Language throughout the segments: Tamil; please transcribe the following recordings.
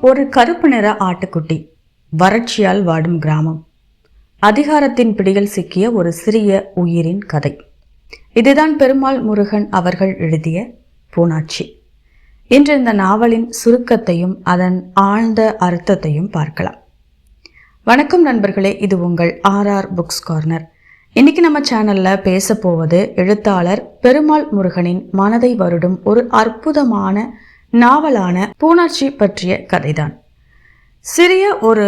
ஒரு கருப்பு நிற ஆட்டுக்குட்டி வறட்சியால் வாடும் கிராமம். அதிகாரத்தின் பிடியில் சிக்கிய ஒரு சிறிய உயிரின் கதை. இதுதான் பெருமாள் முருகன் அவர்கள் எழுதிய பூனாட்சி. இன்று இந்த நாவலின் சுருக்கத்தையும் அதன் ஆழ்ந்த அர்த்தத்தையும் பார்க்கலாம். வணக்கம் நண்பர்களே இது உங்கள் ஆர்ஆர் புக்ஸ் கார்னர். இன்னைக்கு நம்ம சேனல்ல பேச போவது எழுத்தாளர் பெருமாள் முருகனின் மனதை வருடும் ஒரு அற்புதமான நாவலான பூனாட்சி பற்றிய கதைதான். சிறிய ஒரு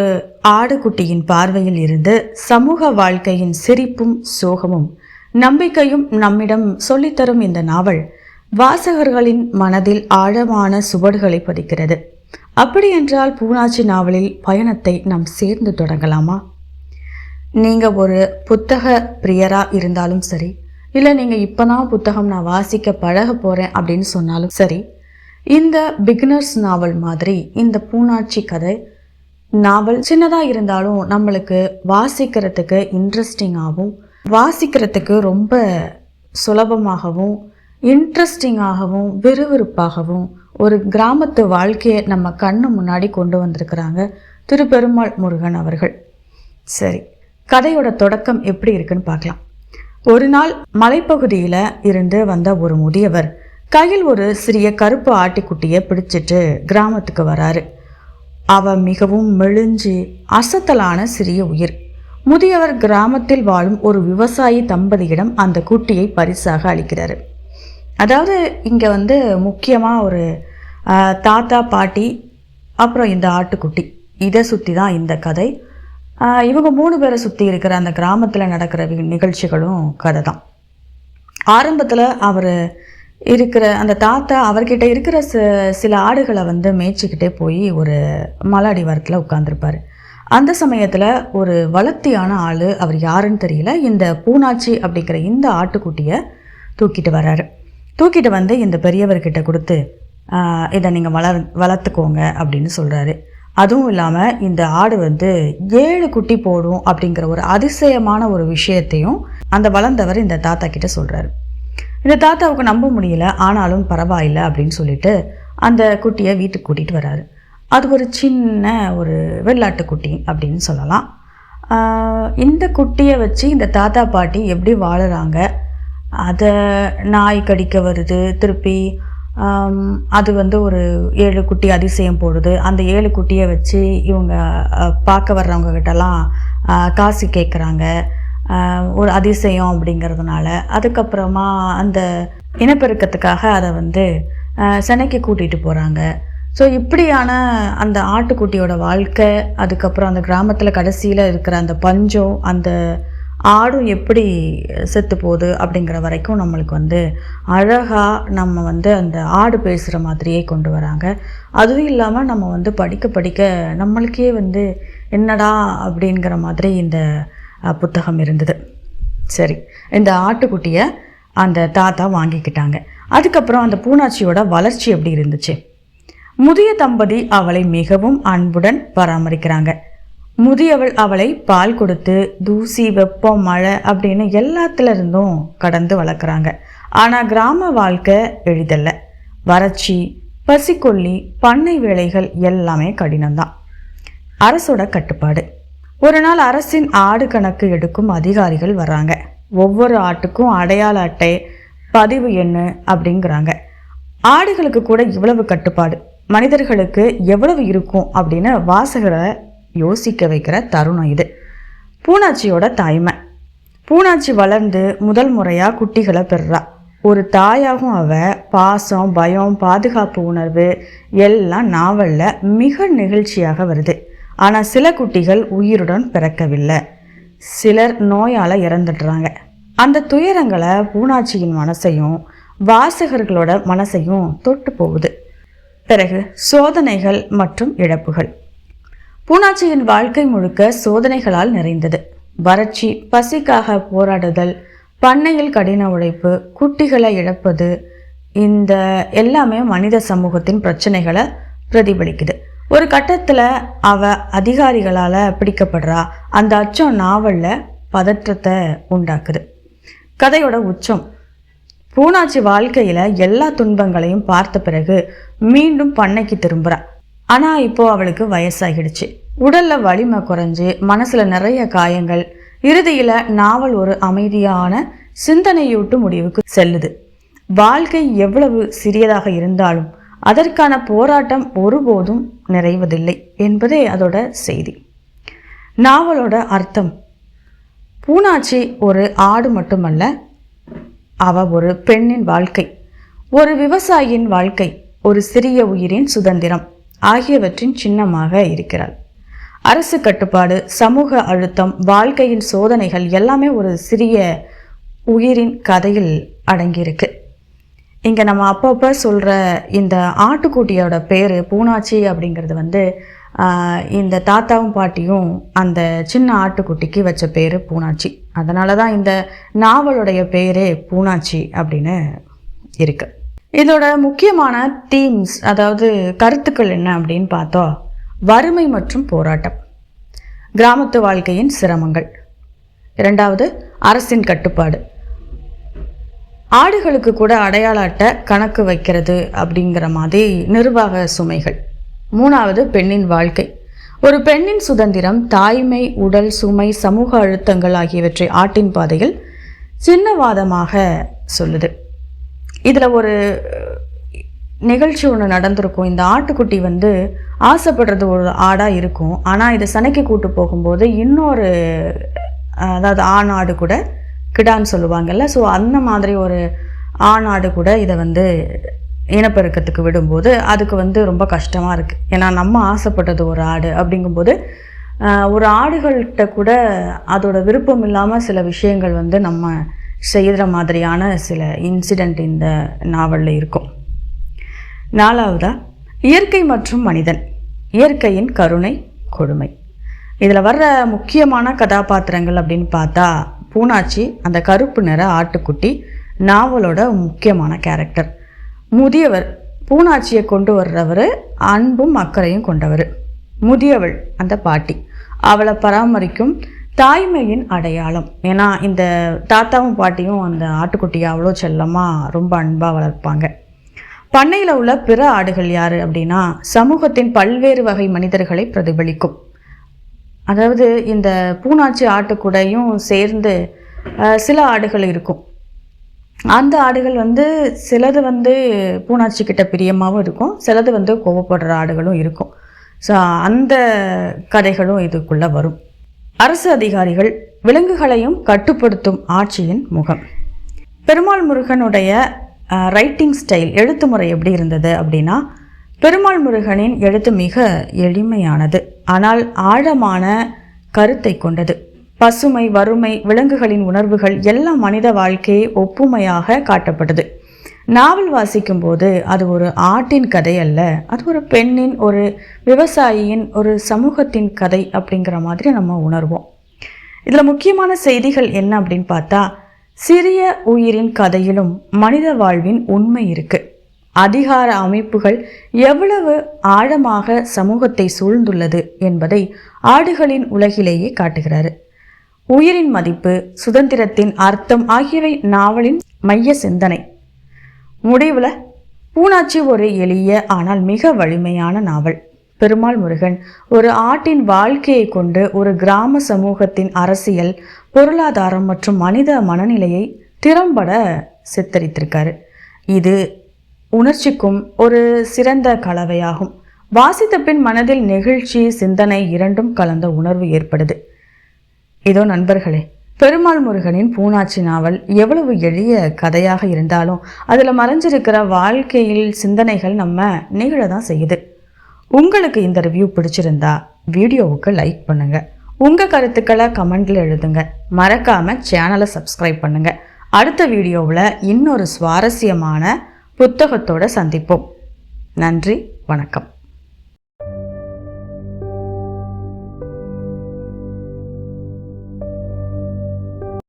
ஆடுகுட்டியின் பார்வையில் இருந்து சமூக வாழ்க்கையின் சிரிப்பும் சோகமும் நம்பிக்கையும் நம்மிடம் சொல்லித்தரும் இந்த நாவல் வாசகர்களின் மனதில் ஆழமான சுவடுகளை பதிக்கிறது. அப்படியென்றால் பூனாட்சி நாவலில் பயணத்தை நாம் சேர்ந்து தொடங்கலாமா? நீங்கள் ஒரு புத்தக பிரியராக இருந்தாலும் சரி இல்லை நீங்கள் இப்போ தான் புத்தகம் நான் வாசிக்க பழக போகிறேன் அப்படின்னு சொன்னாலும் சரி இந்த பிகினர்ஸ் நாவல் மாதிரி இந்த பூனாட்சி கதை நாவல் சின்னதாக இருந்தாலும் நம்மளுக்கு வாசிக்கிறதுக்கு இன்ட்ரெஸ்டிங்காகவும் வாசிக்கிறதுக்கு ரொம்ப சுலபமாகவும் இன்ட்ரெஸ்டிங்காகவும் விறுவிறுப்பாகவும் ஒரு கிராமத்து வாழ்க்கையை நம்ம கண்ணு முன்னாடி கொண்டு வந்திருக்கிறாங்க திரு பெருமாள் முருகன் அவர்கள். சரி கதையோட தொடக்கம் எப்படி இருக்குன்னு பார்க்கலாம். ஒரு நாள் மலைப்பகுதியில் இருந்து வந்த ஒரு முதியவர் கையில் ஒரு சிறிய கருப்பு ஆட்டிக்குட்டியை பிடிச்சிட்டு கிராமத்துக்கு வராரு. அவ மிகவும் மெலிஞ்சு அசத்தலான சிறிய உயிர். முதியவர் கிராமத்தில் வாழும் ஒரு விவசாயி தம்பதியிடம் அந்த குட்டியை பரிசாக அளிக்கிறாரு. அதாவது இங்கே வந்து முக்கியமாக ஒரு தாத்தா பாட்டி அப்புறம் இந்த ஆட்டுக்குட்டி. இதை சுற்றி தான் இந்த கதை. இவங்க மூணு பேரை சுற்றி இருக்கிற அந்த கிராமத்தில் நடக்கிற நிகழ்ச்சிகளும் கதை தான். ஆரம்பத்தில் அவர் இருக்கிற அந்த தாத்தா அவர்கிட்ட இருக்கிற ச சில ஆடுகளை வந்து மேய்ச்சிக்கிட்டே போய் ஒரு மலாடி வாரத்தில் உட்காந்துருப்பார் அந்த சமயத்தில் ஒரு வளர்த்தியான ஆள் அவர் யாருன்னு தெரியல இந்த பூனாச்சி அப்படிங்கிற இந்த ஆட்டுக்குட்டியை தூக்கிட்டு வர்றாரு தூக்கிட்டு வந்து இந்த பெரியவர்கிட்ட கொடுத்து இதை நீங்கள் வளர் வளர்த்துக்கோங்க அப்படின்னு சொல்கிறாரு அதுவும் இல்லாமல் இந்த ஆடு வந்து ஏழு குட்டி போடும் அப்படிங்கிற ஒரு அதிசயமான ஒரு விஷயத்தையும் அந்த வளர்ந்தவர் இந்த தாத்தா கிட்ட சொல்கிறாரு இந்த தாத்தாவுக்கு நம்ப முடியல ஆனாலும் பரவாயில்ல அப்படின்னு சொல்லிட்டு அந்த குட்டியை வீட்டுக்கு கூட்டிகிட்டு வராரு. அது ஒரு சின்ன ஒரு வெள்ளாட்டு குட்டி அப்படின்னு சொல்லலாம். இந்த குட்டியை வச்சு இந்த தாத்தா பாட்டி எப்படி வாழுறாங்க? அதை நாய் கடிக்க வருது திருப்பி அது வந்து ஒரு ஏழு குட்டி அதிசயம் போடுது. அந்த ஏழு குட்டியை வச்சு இவங்க பார்க்க வர்றவங்க கிட்டலாம் காசு கேட்குறாங்க ஒரு அதிசயம் அப்படிங்கிறதுனால. அதுக்கப்புறமா அந்த இனப்பெருக்கத்துக்காக அதை வந்து சென்னைக்கு கூட்டிகிட்டு போகிறாங்க ஸோ இப்படியான அந்த ஆட்டுக்குட்டியோட வாழ்க்கை அதுக்கப்புறம் அந்த கிராமத்தில் கடைசியில் இருக்கிற அந்த பஞ்சம் அந்த ஆடும் எப்படி செத்து போகுது அப்படிங்கிற வரைக்கும் நம்மளுக்கு வந்து அழகாக நம்ம வந்து அந்த ஆடு பேசுகிற மாதிரியே கொண்டு வராங்க. அதுவும் இல்லாமல் நம்ம வந்து படிக்க படிக்க நம்மளுக்கே வந்து என்னடா அப்படிங்கிற மாதிரி இந்த புத்தகம் இருந்தது. சரி இந்த ஆட்டுக்குட்டியை அந்த தாத்தா வாங்கிக்கிட்டாங்க. அதுக்கப்புறம் அந்த பூனாச்சியோட வளர்ச்சி எப்படி இருந்துச்சு? முதிய தம்பதி அவளை மிகவும் அன்புடன் பராமரிக்கிறாங்க. முதியவள் அவளை பால் கொடுத்து தூசி வெப்பம் மழை அப்படின்னு எல்லாத்துல இருந்தும் கடந்து வளர்க்குறாங்க. ஆனால் கிராம வாழ்க்கை எளிதல்ல. வறட்சி பசிக்கொல்லி பண்ணை வேலைகள் எல்லாமே கடினம்தான். அரசோட கட்டுப்பாடு. ஒரு நாள் அரசின் ஆடு கணக்கு எடுக்கும் அதிகாரிகள் வராங்க ஒவ்வொரு ஆட்டுக்கும் அடையாள அட்டை பதிவு எண்ணு அப்படிங்கிறாங்க. ஆடுகளுக்கு கூட இவ்வளவு கட்டுப்பாடு. மனிதர்களுக்கு எவ்வளவு இருக்கும் அப்படின்னு வாசகரை யோசிக்க வைக்கிற தருணம் இது. பூனாச்சியோட தாய்மை. பூனாச்சி வளர்ந்து முதல் முறையாக குட்டிகளை பெறுறா. ஒரு தாயாகவும் அவ பாசம் பயம் பாதுகாப்பு உணர்வு எல்லாம் நாவலில் மிக நிகழ்ச்சியாக வருது. ஆனால் சில குட்டிகள் உயிருடன் பிறக்கவில்லை. சிலர் நோயால் இறந்துடுறாங்க. அந்த துயரங்களை பூனாச்சியின் மனசையும் வாசகர்களோட மனசையும் தொட்டு போகுது. பிறகு சோதனைகள் மற்றும் இழப்புகள். பூனாச்சியின் வாழ்க்கை முழுக்க சோதனைகளால் நிறைந்தது. வறட்சி பசிக்காக போராடுதல் பண்ணையில் கடின உழைப்பு குட்டிகளை இழப்பது இந்த எல்லாமே மனித சமூகத்தின் பிரச்சனைகளை பிரதிபலிக்குது. ஒரு கட்டத்தில் அவ அதிகாரிகளால் பிடிக்கப்படுறா. அந்த அச்சம் நாவலில் பதற்றத்தை உண்டாக்குது. கதையோட உச்சம். பூனாச்சி வாழ்க்கையில் எல்லா துன்பங்களையும் பார்த்த பிறகு மீண்டும் பண்ணைக்கு திரும்புகிறா ஆனால் இப்போது அவளுக்கு வயசாகிடுச்சு. உடலில் வலிமை குறைஞ்சி மனசில் நிறைய காயங்கள் இறுதியில் நாவல் ஒரு அமைதியான சிந்தனையூட்டு முடிவுக்கு செல்லுது. வாழ்க்கை எவ்வளவு சிறியதாக இருந்தாலும் அதற்கான போராட்டம் ஒருபோதும் நிறைவதில்லை என்பதே அதோட செய்தி. நாவலோட அர்த்தம் பூனாச்சி ஒரு ஆடு மட்டுமல்ல அவ ஒரு பெண்ணின் வாழ்க்கை ஒரு விவசாயியின் வாழ்க்கை ஒரு சிறிய உயிரின் சுதந்திரம் ஆகியவற்றின் சின்னமாக இருக்கிறாள். அரசு கட்டுப்பாடு சமூக அழுத்தம் வாழ்க்கையின் சோதனைகள் எல்லாமே ஒரு சிறிய உயிரின் கதையில் அடங்கியிருக்கு. இங்கே நம்ம அப்பப்போ சொல்கிற இந்த ஆட்டுக்குட்டியோட பேர் பூனாச்சி அப்படிங்கிறது வந்து இந்த தாத்தாவும் பாட்டியும் அந்த சின்ன ஆட்டுக்குட்டிக்கு வச்ச பேர் பூனாச்சி. அதனால தான் இந்த நாவலுடைய பேரே பூனாச்சி அப்படின்னு இருக்குது இதோட முக்கியமான தீம்ஸ் அதாவது கருத்துக்கள் என்ன அப்படின்னு பார்த்தோம். வறுமை மற்றும் போராட்டம். கிராமத்து வாழ்க்கையின் சிரமங்கள். இரண்டாவது அரசின் கட்டுப்பாடு. ஆடுகளுக்கு கூட அடையாள அட்டை கணக்கு வைக்கிறது அப்படிங்கிற மாதிரி நிர்வாக சுமைகள். மூணாவது பெண்ணின் வாழ்க்கை. ஒரு பெண்ணின் சுதந்திரம் தாய்மை உடல் சுமை சமூக அழுத்தங்கள் ஆகியவற்றை ஆட்டின் பாதையில் சின்னவாதமாக சொல்லுது. இதில் ஒரு நிகழ்ச்சி ஒன்று நடந்திருக்கும். இந்த ஆட்டுக்குட்டி வந்து ஆசைப்படுறது ஒரு ஆடாக இருக்கும். ஆனால் இதை சனைக்கு கூட்டு போகும்போது இன்னொரு அதாவது ஆண் ஆடு கூட கிடான்னு சொல்லுவாங்கல்ல. ஸோ அந்த மாதிரி ஒரு ஆண் ஆடு கூட இதை வந்து இனப்பெருக்கத்துக்கு விடும்போது அதுக்கு வந்து ரொம்ப கஷ்டமாக இருக்குது ஏன்னா நம்ம ஆசைப்பட்டது ஒரு ஆடு அப்படிங்கும்போது ஒரு ஆடுகள்கிட்ட கூட அதோட விருப்பம் இல்லாமல் சில விஷயங்கள் வந்து நம்ம செய்கிற மாதிரியான சில இன்சிடெண்ட் இந்த நாவலில் இருக்கும். நாலாவதா இயற்கை மற்றும் மனிதன் இயற்கையின் கருணை கொடுமை. இதில் வர்ற முக்கியமான கதாபாத்திரங்கள் அப்படின்னு பார்த்தா பூனாச்சி அந்த கருப்பு நிற ஆட்டுக்குட்டி நாவலோட முக்கியமான கேரக்டர் முதியவர் பூனாச்சியை கொண்டு வர்றவர் அன்பும் அக்கறையும் கொண்டவர். முதியவள் அந்த பாட்டி. அவளை பராமரிக்கும் தாய்மையின் அடையாளம். ஏன்னா இந்த தாத்தாவும் பாட்டியும் அந்த ஆட்டுக்குட்டியை அவ்வளோ செல்லமாக ரொம்ப அன்பாக வளர்ப்பாங்க. பண்ணையில் உள்ள பிற ஆடுகள் யார் அப்படின்னா சமூகத்தின் பல்வேறு வகை மனிதர்களை பிரதிபலிக்கும். அதாவது இந்த பூனாச்சி ஆட்டுக்கூடையும் சேர்ந்து சில ஆடுகள் இருக்கும். அந்த ஆடுகள் வந்து சிலது வந்து பூனாச்சி கிட்ட பிரியமாகவும் இருக்கும் சிலது வந்து கோவப்படுற ஆடுகளும் இருக்கும். ஸோ அந்த கதைகளும் இதுக்குள்ளே வரும். அரசு அதிகாரிகள் விலங்குகளையும் கட்டுப்படுத்தும் ஆட்சியின் முகம். பெருமாள் முருகனுடைய ரைட்டிங் ஸ்டைல் எழுத்து முறை எப்படி இருந்தது அப்படின்னா பெருமாள் முருகனின் எழுத்து மிக எளிமையானது. ஆனால் ஆழமான கருத்தை கொண்டது. பசுமை வறுமை விலங்குகளின் உணர்வுகள் எல்லாம் மனித வாழ்க்கையை ஒப்புமையாக காட்டப்பட்டது. நாவல் வாசிக்கும் போது அது ஒரு ஆட்டின் கதை அல்ல. அது ஒரு பெண்ணின் ஒரு விவசாயியின் ஒரு சமூகத்தின் கதை அப்படிங்கிற மாதிரி நம்ம உணர்வோம். இதில் முக்கியமான செய்திகள் என்ன அப்படின்னு பார்த்தா சிறிய உயிரின் கதையிலும் மனித வாழ்வின் உண்மை இருக்குது அதிகார அமைப்புகள் எவ்வளவு ஆழமாக சமூகத்தை சூழ்ந்துள்ளது என்பதை ஆடுகளின் உலகிலேயே காட்டுகிறாரு. உயிரின் மதிப்பு சுதந்திரத்தின் அர்த்தம் ஆகியவை நாவலின் மைய சிந்தனை. முடிவில் பூனாச்சி ஒரு எளிய ஆனால் மிக வலிமையான நாவல். பெருமாள் முருகன் ஒரு ஆட்டின் வாழ்க்கையை கொண்டு ஒரு கிராம சமூகத்தின் அரசியல் பொருளாதாரம் மற்றும் மனித மனநிலையை திறம்பட சித்தரித்திருக்காரு. இது உணர்ச்சிக்கும் ஒரு சிறந்த கலவையாகும். வாசித்த பின் மனதில் நெகிழ்ச்சி சிந்தனை இரண்டும் கலந்த உணர்வு ஏற்படுது. இதோ நண்பர்களே பெருமாள் முருகனின் பூனாச்சி நாவல் எவ்வளவு எளிய கதையாக இருந்தாலும் அதில் மறைஞ்சிருக்கிற வாழ்க்கையில் சிந்தனைகள் நம்ம நிகழ தான் செய்யுது. உங்களுக்கு இந்த ரிவ்யூ பிடிச்சிருந்தா வீடியோவுக்கு லைக் பண்ணுங்க. உங்க கருத்துக்களை கமெண்ட்ல எழுதுங்க. மறக்காம சேனலை சப்ஸ்கிரைப் பண்ணுங்க. அடுத்த வீடியோவில் இன்னொரு சுவாரஸ்யமான புத்தகத்தோட சந்திப்போம். நன்றி வணக்கம்.